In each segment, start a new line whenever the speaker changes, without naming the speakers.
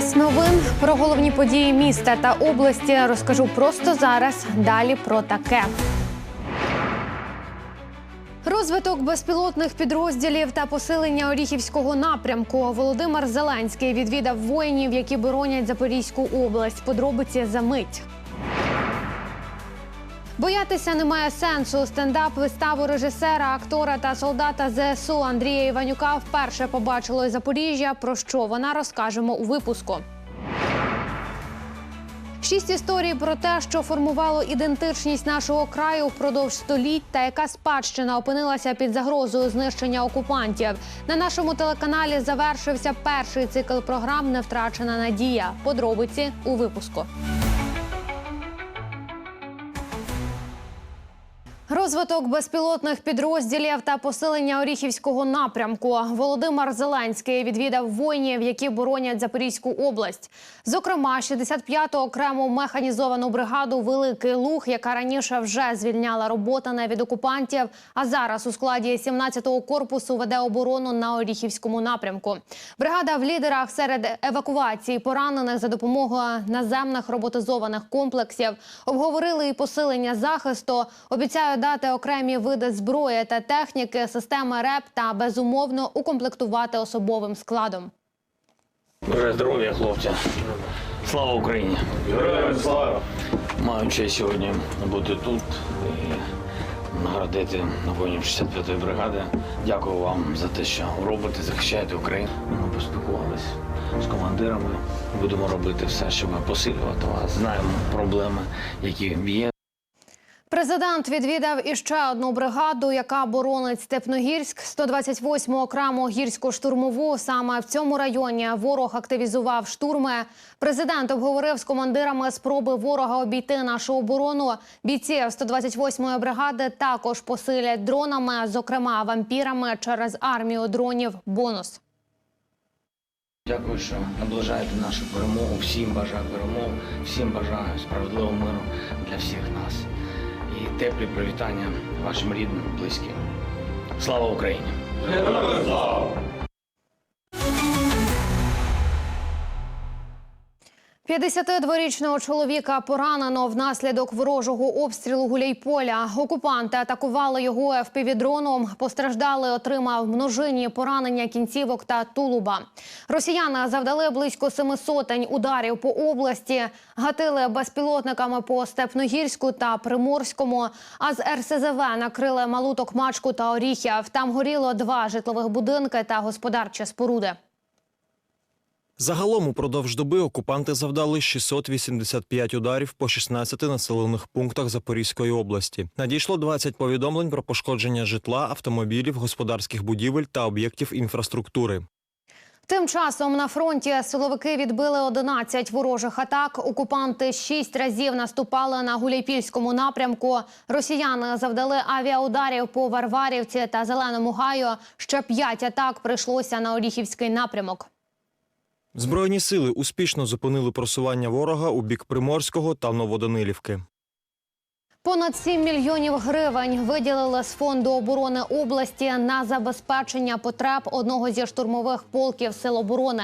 Час новин про головні події міста та області розкажу просто зараз. Далі про таке. Розвиток безпілотних підрозділів та посилення Оріхівського напрямку. Володимир Зеленський відвідав воїнів, які боронять Запорізьку область. Подробиці за мить. Боятися немає сенсу. Стендап виставу режисера, актора та солдата ЗСУ Андрія Іванюка вперше побачило Запоріжжя. Про що вона розкажемо у випуску. Шість історій про те, що формувало ідентичність нашого краю впродовж століть, та яка спадщина опинилася під загрозою знищення окупантів. На нашому телеканалі завершився перший цикл програм Невтрачена надія. Подробиці у випуску. Розвиток безпілотних підрозділів та посилення Оріхівського напрямку. Володимир Зеленський відвідав воїнів, які боронять Запорізьку область. Зокрема, 65-ту окрему механізовану бригаду Великий Луг, яка раніше вже звільняла роботане від окупантів, а зараз у складі 17-го корпусу веде оборону на Оріхівському напрямку. Бригада в лідерах серед евакуації поранених за допомогою наземних роботизованих комплексів. Обговорили і посилення захисту. Обіцяють дати окремі види зброї та техніки, системи РЕП та безумовно укомплектувати особовим складом.
Бажаю здоров'я, хлопці. Слава Україні!
Героям слава!
Маю честь сьогодні бути тут і наградити воїнів 65-ї бригади. Дякую вам за те, що робите, захищаєте Україну. Ми поспілкувалися з командирами. Будемо робити все, щоб посилювати вас. Знаємо проблеми, які є.
Президент відвідав іще одну бригаду, яка боронить Степногірськ, 128-му окрему гірсько-штурмову. Саме в цьому районі ворог активізував штурми. Президент обговорив з командирами спроби ворога обійти нашу оборону. Бійці 128-ї бригади також посилять дронами, зокрема вампірами через армію дронів. Бонус.
Дякую, що наближаєте нашу перемогу. Всім бажаю перемог, всім бажаю справедливого миру для всіх нас. І теплі привітання вашим рідним, близьким. Слава Україні!
Героям слава!
52-річного чоловіка поранено внаслідок ворожого обстрілу Гуляйполя. Окупанти атакували його ФПВ-дроном. Постраждали, отримав множинні поранення кінцівок та тулуба. Росіяни завдали близько семи сотень ударів по області, гатили безпілотниками по Степногірську та Приморському. А з РСЗВ накрили Малу Токмачку та Оріхів. Там горіло два житлових будинки та господарчі споруди.
Загалом упродовж доби окупанти завдали 685 ударів по 16 населених пунктах Запорізької області. Надійшло 20 повідомлень про пошкодження житла, автомобілів, господарських будівель та об'єктів інфраструктури.
Тим часом на фронті силовики відбили 11 ворожих атак. Окупанти шість разів наступали на Гуляйпільському напрямку. Росіяни завдали авіаударів по Варварівці та Зеленому гаю. Ще п'ять атак прийшлося на Оріхівський напрямок.
Збройні сили успішно зупинили просування ворога у бік Приморського та Новоданилівки.
Понад 7 мільйонів гривень виділили з фонду оборони області на забезпечення потреб одного зі штурмових полків сил оборони.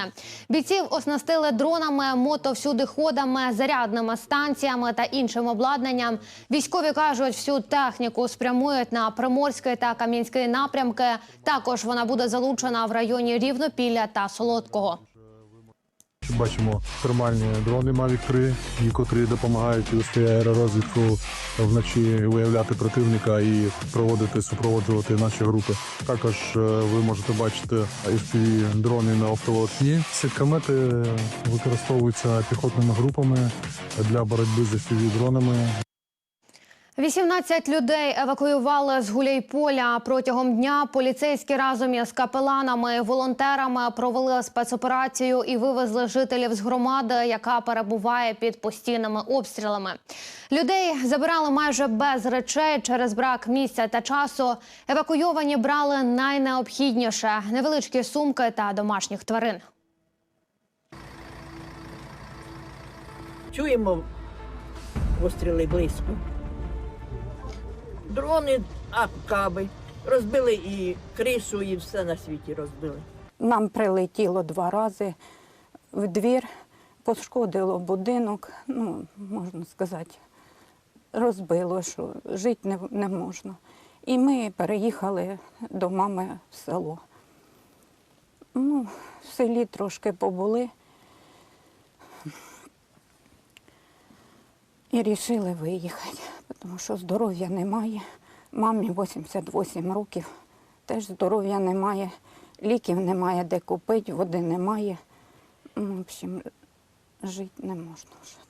Бійців оснастили дронами, мотовсюдиходами, зарядними станціями та іншим обладнанням. Військові кажуть, всю техніку спрямують на Приморський та Кам'янський напрямки. Також вона буде залучена в районі Рівнопілля та Солодкого.
Бачимо термальні дрони Mavic 3, і котрі допомагають вести аеророзвідку вночі, виявляти противника і проводити, супроводжувати наші групи. Також е, ви можете бачити fpv дрони на оптоволокні. Сіткомети використовуються піхотними групами для боротьби з fpv дронами
18 людей евакуювали з Гуляйполя протягом дня. Поліцейські разом із капеланами волонтерами провели спецоперацію і вивезли жителів з громади, яка перебуває під постійними обстрілами. Людей забирали майже без речей через брак місця та часу. Евакуйовані брали найнеобхідніше невеличкі сумки та домашніх тварин.
Чуємо постріли близько. Дрони, а каби. Розбили і кришу, і все на світі розбили.
Нам прилетіло два рази. в двір, пошкодило будинок, ну, можна сказати, розбило, що жити не, не можна. І ми переїхали до мами в село. Ну, в селі трошки побули. І вирішили виїхати, тому що здоров'я немає. Мамі 88 років, теж здоров'я немає, ліків немає де купити, води немає. Ну, в общем, жити не можна вже.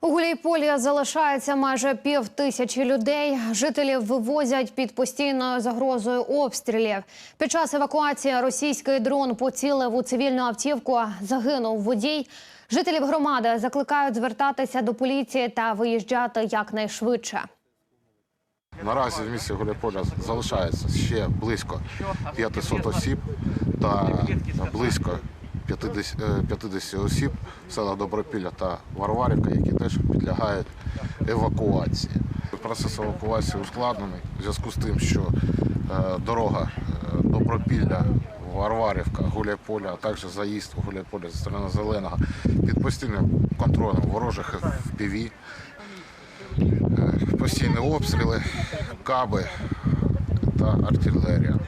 У Гуляйполі залишається майже пів тисячі людей. Жителів вивозять під постійною загрозою обстрілів. Під час евакуації російський дрон поцілив у цивільну автівку. Загинув водій. Жителів громади закликають звертатися до поліції та виїжджати якнайшвидше.
Наразі в місті Гуляйполя залишається ще близько 500 осіб та близько 50, е, 50 осіб в селах Добропілля та Варварівка, які теж підлягають евакуації. Процес евакуації ускладнений в зв'язку з тим, що е, дорога е, Добропілля, Варварівка, Гуляйполя, а також заїзд у Гуляйполя зі сторони Зеленого під постійним контролем ворожих FPV. Е, постійні обстріли, каби та артилерія.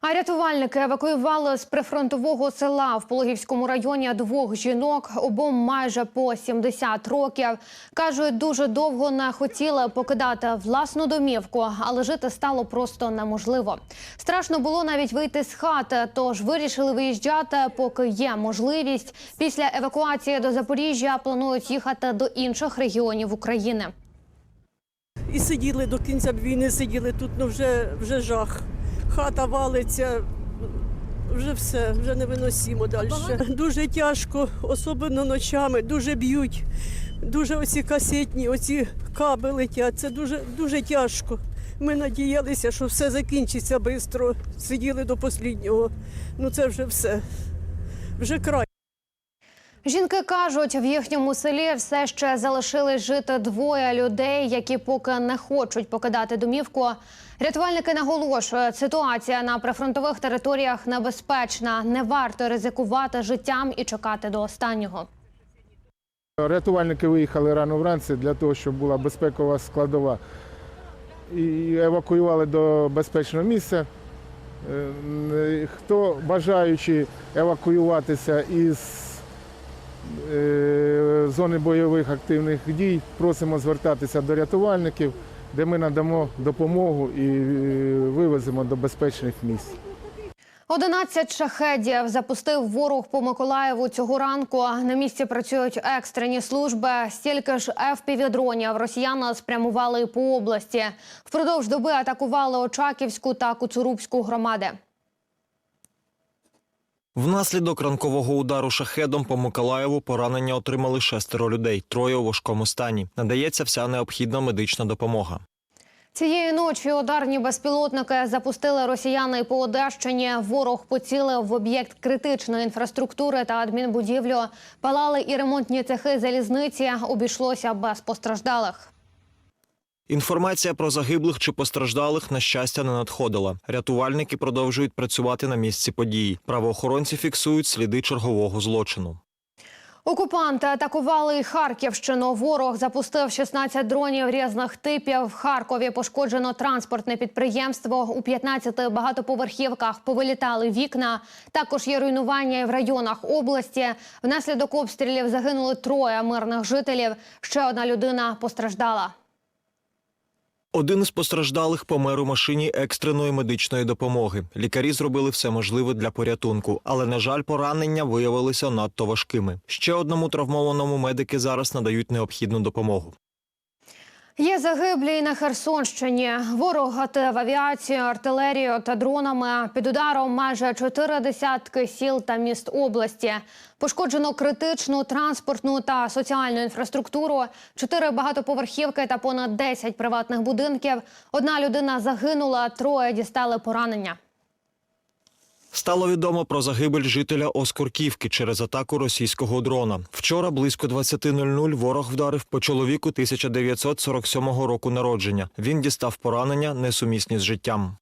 А рятувальники евакуювали з прифронтового села в Пологівському районі двох жінок, обом майже по 70 років. Кажуть, дуже довго не хотіли покидати власну домівку, але жити стало просто неможливо. Страшно було навіть вийти з хати, тож вирішили виїжджати, поки є можливість. Після евакуації до Запоріжжя планують їхати до інших регіонів України.
І сиділи до кінця війни, сиділи тут, ну вже, вже жах. Хата валиться, вже все, вже не виносимо далі. Дуже тяжко, особливо ночами, дуже б'ють, дуже оці касетні, оці каби летять. Це дуже, дуже тяжко. Ми надіялися, що все закінчиться швидко. Сиділи до останнього. Ну це вже все. Вже край.
Жінки кажуть, в їхньому селі все ще залишились жити двоє людей, які поки не хочуть покидати домівку. Рятувальники наголошують, ситуація на прифронтових територіях небезпечна. Не варто ризикувати життям і чекати до останнього.
Рятувальники виїхали рано вранці для того, щоб була безпекова складова. І евакуювали до безпечного місця. Е, Хто бажаючи евакуюватися із е, зони бойових активних дій, просимо звертатися до рятувальників, де ми надамо допомогу і е, вивеземо до безпечних місць.
11 шахедів запустив ворог по Миколаєву цього ранку. На місці працюють екстрені служби. Стільки ж ФПВ-дронів росіяни спрямували по області. Впродовж доби атакували Очаківську та Куцурубську громади.
Внаслідок ранкового удару шахедом по Миколаєву поранення отримали шестеро людей, троє у важкому стані. Надається вся необхідна медична допомога.
Цієї ночі ударні безпілотники запустили росіяни по Одещині. Ворог поцілив в об'єкт критичної інфраструктури та адмінбудівлю. Палали і ремонтні цехи залізниці. Обійшлося без постраждалих.
Інформація про загиблих чи постраждалих на щастя не надходила. Рятувальники продовжують працювати на місці події. Правоохоронці фіксують сліди чергового злочину.
Окупанти атакували Харківщину. Ворог запустив 16 дронів різних типів. В Харкові пошкоджено транспортне підприємство. У 15 багатоповерхівках повилітали вікна. Також є руйнування і в районах області. Внаслідок обстрілів загинули троє мирних жителів. Ще одна людина постраждала.
Один із постраждалих помер у машині екстреної медичної допомоги. Лікарі зробили все можливе для порятунку, але на жаль, поранення виявилися надто важкими. Ще одному травмованому медики зараз надають необхідну допомогу.
Є загиблі на Херсонщині. Ворог гатив авіацію, артилерію та дронами. Під ударом майже чотири десятки сіл та міст області. Пошкоджено критичну транспортну та соціальну інфраструктуру, чотири багатоповерхівки та понад 10 приватних будинків. Одна людина загинула, троє дістали поранення.
Стало відомо про загибель жителя Оскурківки через атаку російського дрона. Вчора близько 20.00 ворог вдарив по чоловіку 1947 року народження. Він дістав поранення, несумісні з життям.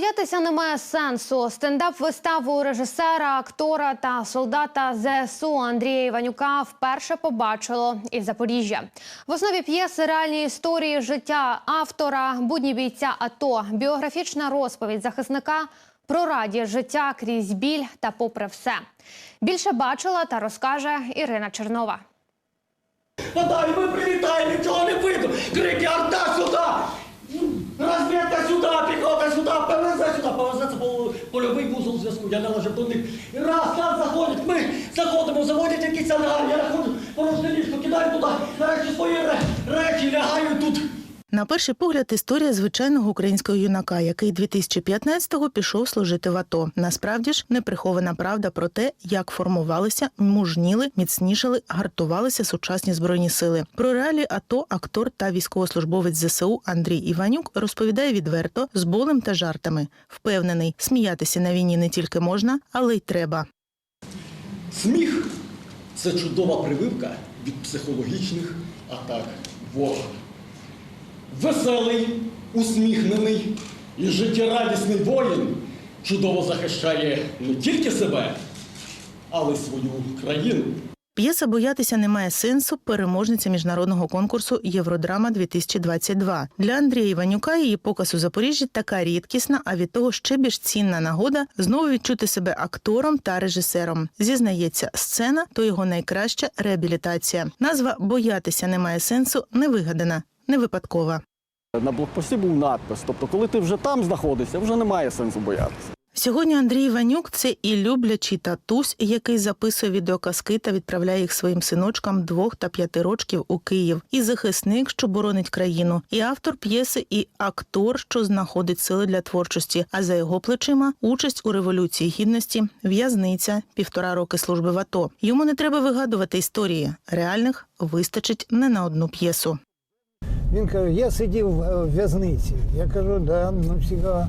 Боятися немає сенсу. Стендап-виставу режисера, актора та солдата ЗСУ Андрія Іванюка вперше побачило із Запоріжжя. В основі п'єси реальні історії життя автора, будні бійця АТО, біографічна розповідь захисника про радість життя крізь біль та попри все. Більше бачила та розкаже Ірина Чернова.
Вода, и мы прилетаем, ничего не видно. Крики, арта сюда! Разведка сюди, піхота сюди, ПВЗ сюди, ПВЗ це пол- польовий вузол зв'язку, я належав до них. І раз там заходять, ми заходимо, заводять якісь ангар, я заходжу, порожне ліжко, кидаю туди, речі свої речі, лягаю.
На перший погляд, історія звичайного українського юнака, який 2015-го пішов служити в АТО. Насправді ж неприхована правда про те, як формувалися, мужніли, міцнішали, гартувалися сучасні збройні сили. Про реалії АТО актор та військовослужбовець ЗСУ Андрій Іванюк розповідає відверто, з болем та жартами. Впевнений, сміятися на війні не тільки можна, але й треба.
Сміх це чудова прививка від психологічних атак ворога. Веселий, усміхнений і життєрадісний воїн чудово захищає не тільки себе, але й свою країну.
П'єса боятися немає сенсу. Переможниця міжнародного конкурсу Євродрама 2022 Для Андрія Іванюка її показ у Запоріжжі така рідкісна, а від того ще більш цінна нагода знову відчути себе актором та режисером. Зізнається, сцена то його найкраща реабілітація. Назва Боятися немає сенсу не вигадана, не випадкова.
На блокпості був надпис. Тобто, коли ти вже там знаходишся, вже немає сенсу боятися.
Сьогодні Андрій Іванюк це і люблячий татусь, який записує відеоказки та відправляє їх своїм синочкам двох та п'яти рочків у Київ, і захисник, що боронить країну, і автор п'єси, і актор, що знаходить сили для творчості. А за його плечима участь у революції гідності, в'язниця, півтора роки служби в АТО. Йому не треба вигадувати історії. Реальних вистачить не на одну п'єсу.
Він каже, я сидів в в'язниці. Я кажу, да, ну цікаво.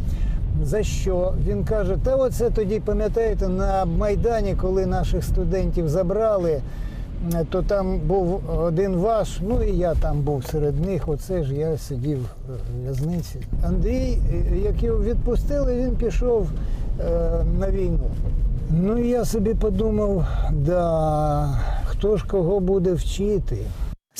За що? Він каже, та оце тоді, пам'ятаєте, на Майдані, коли наших студентів забрали, е, то там був один ваш, ну і я там був серед них, оце ж я сидів в в'язниці. Андрій, е, як його відпустили, він пішов е, на війну. Ну і я собі подумав, да, хто ж кого буде вчити?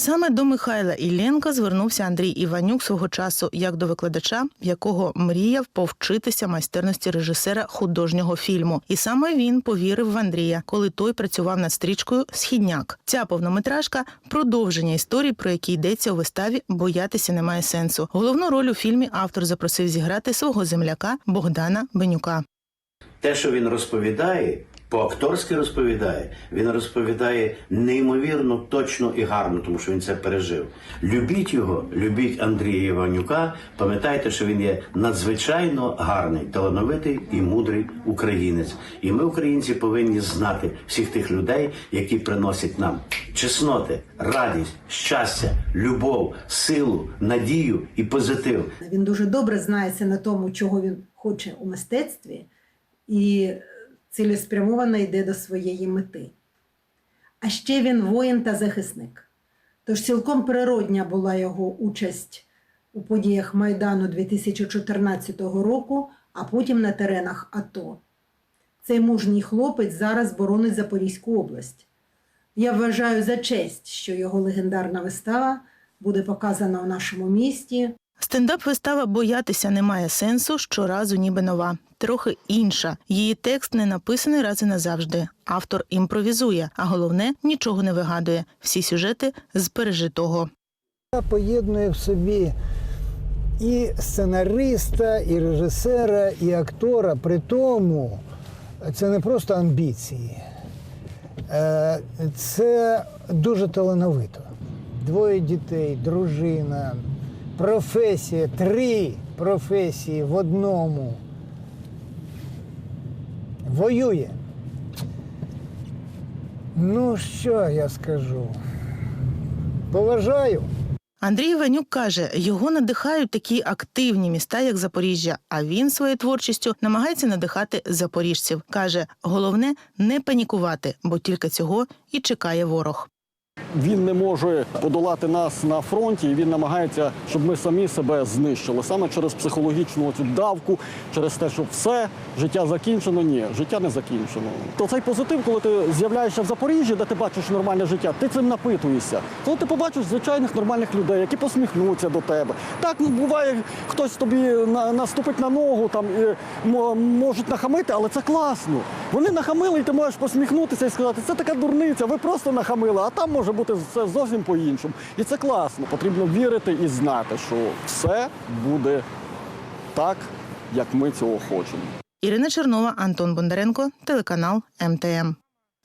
Саме до Михайла Ілленка звернувся Андрій Іванюк свого часу як до викладача, якого мріяв повчитися майстерності режисера художнього фільму. І саме він повірив в Андрія, коли той працював над стрічкою Східняк. Ця повнометражка продовження історії, про які йдеться у виставі Боятися немає сенсу. Головну роль у фільмі автор запросив зіграти свого земляка Богдана Бенюка.
те, що він розповідає, по-акторськи розповідає, він розповідає неймовірно точно і гарно, тому що він це пережив. Любіть його, любіть Андрія Іванюка. Пам'ятайте, що він є надзвичайно гарний, талановитий і мудрий українець. І ми, українці, повинні знати всіх тих людей, які приносять нам чесноти, радість, щастя, любов, силу, надію і позитив.
Він дуже добре знається на тому, чого він хоче у мистецтві, і цілеспрямовано йде до своєї мети. А ще він воїн та захисник. Тож цілком природня була його участь у подіях Майдану 2014 року, а потім на теренах АТО. Цей мужній хлопець зараз боронить Запорізьку область. Я вважаю за честь, що його легендарна вистава буде показана у нашому місті.
Стендап-вистава Боятися немає сенсу щоразу ніби нова, трохи інша. Її текст не написаний раз і назавжди. Автор імпровізує, а головне нічого не вигадує. Всі сюжети з пережитого.
Поєднує в собі і сценариста, і режисера, і актора. При тому це не просто амбіції, Е, це дуже талановито. Двоє дітей, дружина, професія, три професії в одному. Воює. Ну, що я скажу? Поважаю.
Андрій Іванюк каже, його надихають такі активні міста, як Запоріжжя. А він своєю творчістю намагається надихати запоріжців. каже, головне не панікувати, бо тільки цього і чекає ворог.
Він не може подолати нас на фронті, і він намагається, щоб ми самі себе знищили. Саме через психологічну цю давку, через те, що все життя закінчено. Ні, життя не закінчено. То цей позитив, коли ти з'являєшся в Запоріжжі, де ти бачиш нормальне життя, ти цим напитуєшся. Коли ти побачиш звичайних нормальних людей, які посміхнуться до тебе. Так ну буває, хтось тобі на, наступить на ногу, там і мо- можуть нахамити, але це класно. Вони нахамили, і ти можеш посміхнутися і сказати, це така дурниця, ви просто нахамили, а там може бути все зовсім по-іншому. І це класно. Потрібно вірити і знати, що все буде так, як ми цього хочемо.
Ірина Чернова, Антон Бондаренко, телеканал МТМ.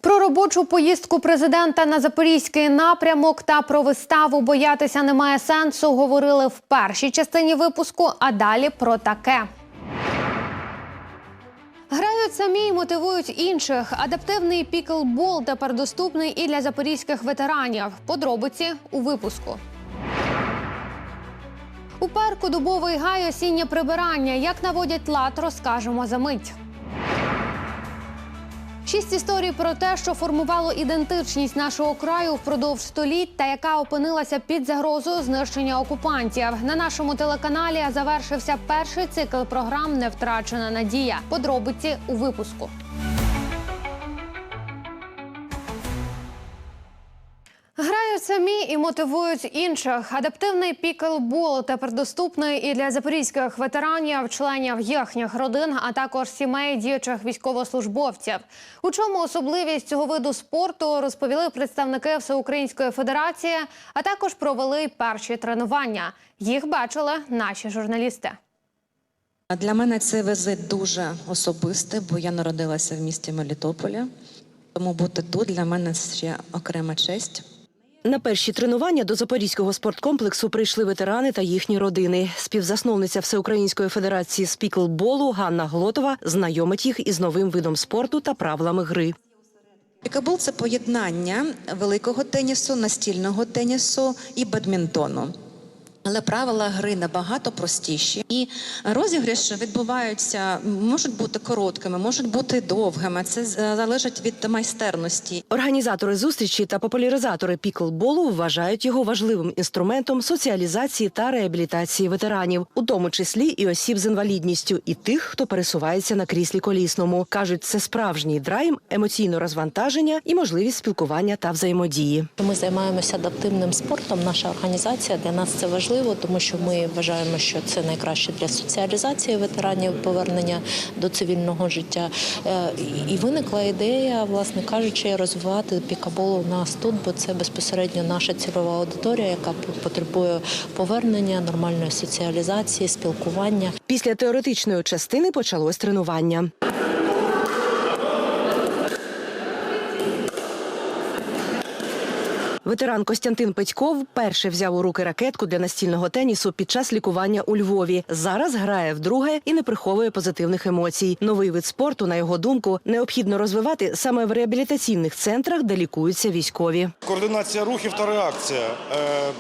Про робочу поїздку президента на запорізький напрямок та про виставу боятися немає сенсу говорили в першій частині випуску. А далі про таке. Грають самі й мотивують інших. Адаптивний піклбол тепер доступний і для запорізьких ветеранів. Подробиці у випуску. У парку Дубовий гай осіннє прибирання. Як наводять лад, розкажемо за мить. Шість історій про те, що формувало ідентичність нашого краю впродовж століть та яка опинилася під загрозою знищення окупантів. На нашому телеканалі завершився перший цикл програм Невтрачена надія. Подробиці у випуску. Грають самі і мотивують інших. Адаптивний піклбол тепер доступний і для запорізьких ветеранів, членів їхніх родин, а також сімей діючих військовослужбовців. У чому особливість цього виду спорту розповіли представники Всеукраїнської федерації, а також провели перші тренування. Їх бачили наші журналісти.
Для мене цей візит дуже особистий, бо я народилася в місті Мелітополі. Тому бути тут для мене ще окрема честь.
На перші тренування до Запорізького спорткомплексу прийшли ветерани та їхні родини. Співзасновниця Всеукраїнської федерації з піклболу Ганна Глотова знайомить їх із новим видом спорту та правилами гри.
Пікабол це поєднання великого тенісу, настільного тенісу і бадмінтону. Але правила гри набагато простіші, і розіграші відбуваються, можуть бути короткими, можуть бути довгими. Це залежить від майстерності.
Організатори зустрічі та популяризатори піклболу вважають його важливим інструментом соціалізації та реабілітації ветеранів, у тому числі і осіб з інвалідністю, і тих, хто пересувається на кріслі колісному. кажуть, це справжній драйм, емоційне розвантаження і можливість спілкування та взаємодії.
Ми займаємося адаптивним спортом. Наша організація для нас це важливо, тому що ми вважаємо, що це найкраще для соціалізації ветеранів, повернення до цивільного життя. Е, І виникла ідея, власне кажучи, розвивати пікабол у нас тут, бо це безпосередньо наша цільова аудиторія, яка потребує повернення, нормальної соціалізації, спілкування.
Після теоретичної частини почалось тренування. Ветеран Костянтин Петьков перше взяв у руки ракетку для настільного тенісу під час лікування у Львові. Зараз грає вдруге і не приховує позитивних емоцій. Новий вид спорту, на його думку, необхідно розвивати саме в реабілітаційних центрах, де лікуються військові.
Координація рухів та реакція. Е,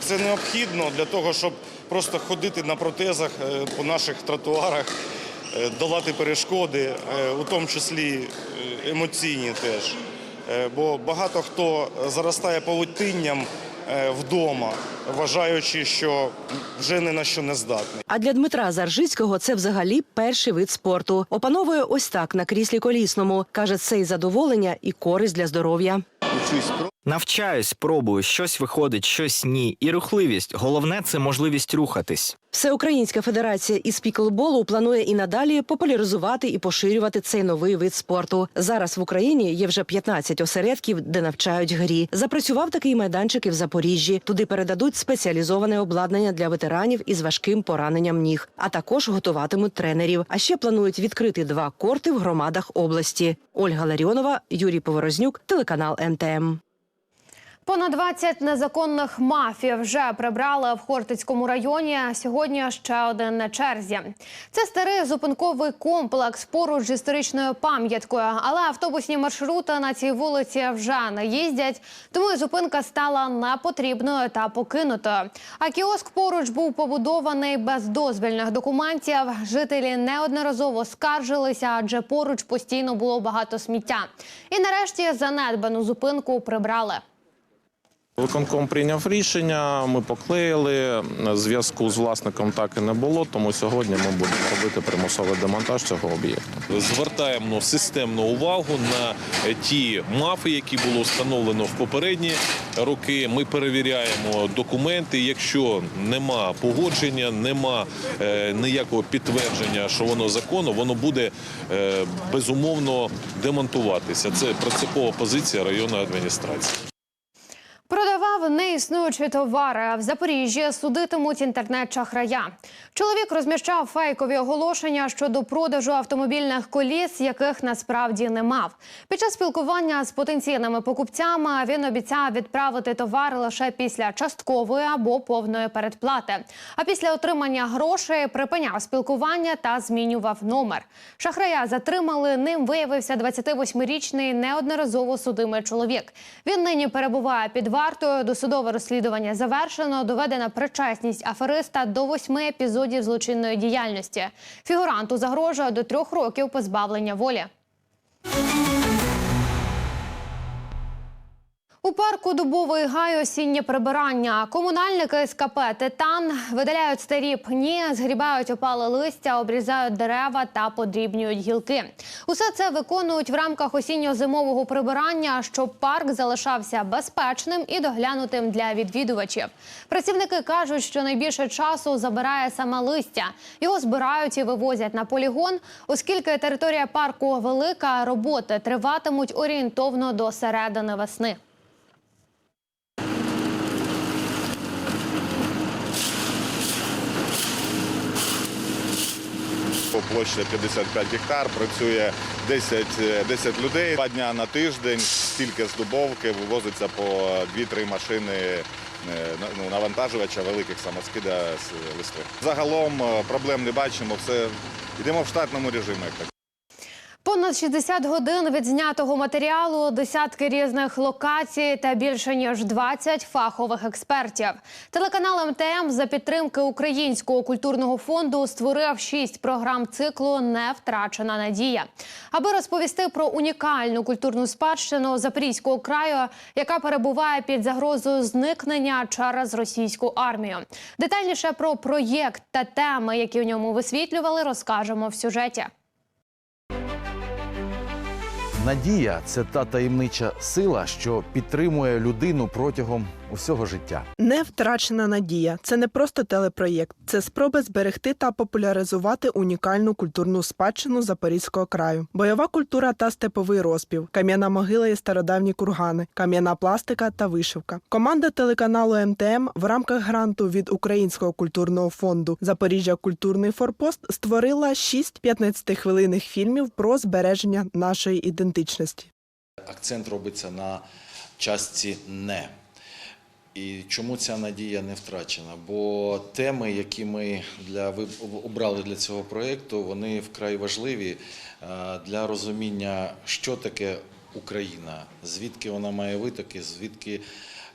Це необхідно для того, щоб просто ходити на протезах е, по наших тротуарах, е, долати перешкоди, у тому числі емоційні теж. Е, Бо багато хто заростає павутинням е, вдома, вважаючи, що вже ні на що не здатний.
А для Дмитра Заржицького це взагалі перший вид спорту. Опановує ось так на кріслі колісному. Каже, це і задоволення, і користь для здоров'я.
Навчаюсь, пробую, щось виходить, щось ні. І рухливість. Головне це можливість рухатись.
Всеукраїнська федерація із піклболу планує і надалі популяризувати і поширювати цей новий вид спорту. Зараз в Україні є вже 15 осередків, де навчають грі. Запрацював такий майданчик і в Запоріжжі. Туди передадуть спеціалізоване обладнання для ветеранів із важким пораненням ніг, а також готуватимуть тренерів. А ще планують відкрити два корти в громадах області. Ольга Ларіонова, Юрій Поворознюк, телеканал МТМ.
Понад 20 незаконних мафій вже прибрали в Хортицькому районі. Сьогодні ще один на черзі. Це старий зупинковий комплекс поруч з історичною пам'яткою. Але автобусні маршрути на цій вулиці вже не їздять, тому і зупинка стала непотрібною та покинутою. А кіоск поруч був побудований без дозвільних документів. Жителі неодноразово скаржилися, адже поруч постійно було багато сміття. І нарешті занедбану зупинку прибрали.
Виконком прийняв рішення, ми поклеїли. Зв'язку з власником так і не було, тому сьогодні ми будемо робити примусовий демонтаж цього об'єкту.
звертаємо системну увагу на ті мафи, які було встановлено в попередні роки. Ми перевіряємо документи. Якщо нема погодження, нема е, ніякого підтвердження, що воно законно, воно буде е, безумовно демонтуватися. Це принципова позиція районної адміністрації.
Продавав неіснуючі товари. В Запоріжжі судитимуть інтернет-шахрая. Чоловік розміщав фейкові оголошення щодо продажу автомобільних коліс, яких насправді не мав. Під час спілкування з потенційними покупцями він обіцяв відправити товар лише після часткової або повної передплати. А після отримання грошей припиняв спілкування та змінював номер. Шахрая затримали. Ним виявився 28-річний неодноразово судимий чоловік. Він нині перебуває під вартою. Досудове розслідування завершено. Доведена причесність афериста до восьми епізодів злочинної діяльності. Фігуранту загрожує до трьох років позбавлення волі. У парку Дубовий гай осіннє прибирання. Комунальники з КП Титан видаляють старі пні, згрібають опале листя, обрізають дерева та подрібнюють гілки. Усе це виконують в рамках осінньо-зимового прибирання, щоб парк залишався безпечним і доглянутим для відвідувачів. Працівники кажуть, що найбільше часу забирає саме листя. Його збирають і вивозять на полігон, оскільки територія парку велика, роботи триватимуть орієнтовно до середини весни.
Площа 55 гектар, працює 10, е, 10 людей. Два дня на тиждень, тільки з Дубовки вивозиться по 2-3 машини е, ну, навантажувача великих самоскида з листи. Загалом е, проблем не бачимо, все йдемо в штатному режимі. Як так.
Понад 60 годин відзнятого матеріалу, десятки різних локацій та більше ніж 20 фахових експертів. Телеканал МТМ за підтримки Українського культурного фонду створив шість програм циклу Не втрачена надія, аби розповісти про унікальну культурну спадщину Запорізького краю, яка перебуває під загрозою зникнення через російську армію. Детальніше про проєкт та теми, які в ньому висвітлювали, розкажемо в сюжеті.
Надія це та таємнича сила, що підтримує людину протягом усього життя.
Не втрачена надія. Це не просто телепроєкт, це спроби зберегти та популяризувати унікальну культурну спадщину Запорізького краю, бойова культура та степовий розпів, кам'яна могила і стародавні кургани, кам'яна пластика та вишивка. Команда телеканалу МТМ в рамках гранту від Українського культурного фонду Запоріжжя Культурний форпост створила шість 15-хвилинних фільмів про збереження нашої ідентичності.
Акцент робиться на частці не. І чому ця надія не втрачена? Бо теми, які ми для обрали для цього проєкту, вони вкрай важливі е, для розуміння, що таке Україна, звідки вона має витоки, звідки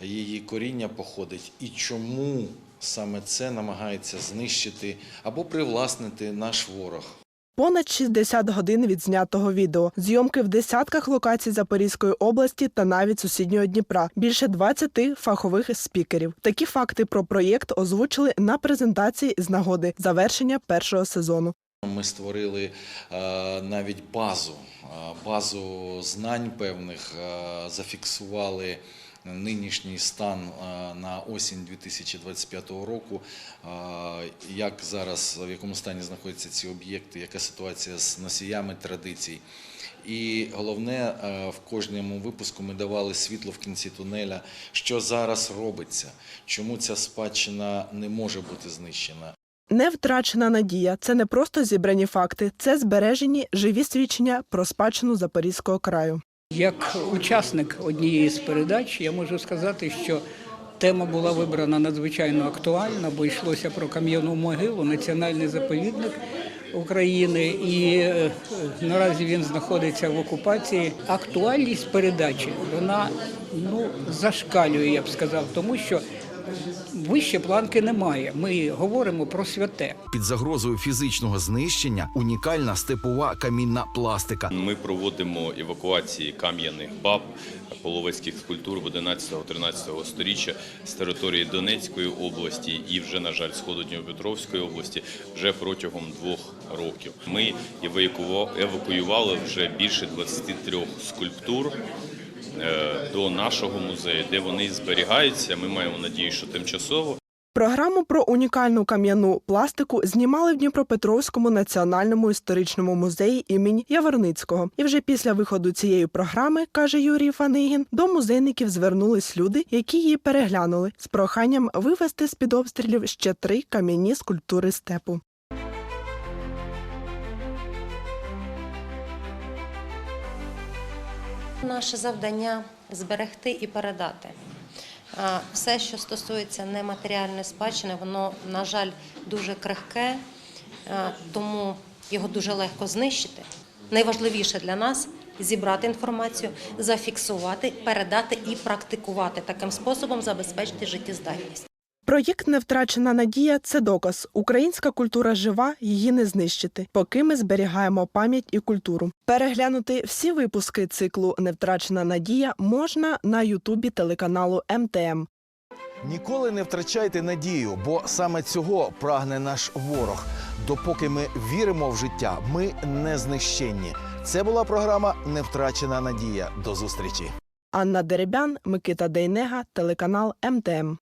її коріння походить, і чому саме це намагається знищити або привласнити наш ворог.
Понад 60 годин відзнятого відео, зйомки в десятках локацій Запорізької області та навіть сусіднього Дніпра, більше 20 фахових спікерів. Такі факти про проєкт озвучили на презентації з нагоди завершення першого сезону.
Ми створили е, навіть базу, е, базу знань певних, е, зафіксували нинішній стан е, на осінь 2025 року, е, як зараз, в якому стані знаходяться ці об'єкти, яка ситуація з носіями традицій. І головне, е, в кожному випуску ми давали світло в кінці тунеля, що зараз робиться, чому ця спадщина не може бути знищена.
Не втрачена надія це не просто зібрані факти, це збережені живі свідчення про спадщину Запорізького краю.
Як учасник однієї з передач, я можу сказати, що тема була вибрана надзвичайно актуальна, бо йшлося про кам'яну могилу, національний заповідник України, і е, наразі він знаходиться в окупації. Актуальність передачі вона ну зашкалює, я б сказав, тому що вище планки немає. Ми говоримо про святе.
Під загрозою фізичного знищення унікальна степова камінна пластика.
Ми проводимо евакуації кам'яних баб половецьких скульптур в 11-13 сторіччя з території Донецької області і вже, на жаль, сходу Дніпропетровської області вже протягом двох років. Ми евакуювали вже більше 23 скульптур до нашого музею, де вони зберігаються. Ми маємо надію, що тимчасово.
Програму про унікальну кам'яну пластику знімали в Дніпропетровському національному історичному музеї імені Яворницького. І вже після виходу цієї програми, каже Юрій Фанигін, до музейників звернулись люди, які її переглянули з проханням вивести з під обстрілів ще три кам'яні скульптури степу.
Наше завдання зберегти і передати. Все, що стосується нематеріальної спадщини, воно, на жаль, дуже крихке, тому його дуже легко знищити. Найважливіше для нас зібрати інформацію, зафіксувати, передати і практикувати. Таким способом забезпечити життєздатність.
Проєкт Невтрачена надія це доказ. Українська культура жива, її не знищити, поки ми зберігаємо пам'ять і культуру. Переглянути всі випуски циклу Невтрачена надія можна на Ютубі телеканалу МТМ.
Ніколи не втрачайте надію, бо саме цього прагне наш ворог. Допоки ми віримо в життя, ми не знищенні. Це була програма Невтрачена надія. До зустрічі.
Анна Деребян, Микита Дейнега, телеканал МТМ.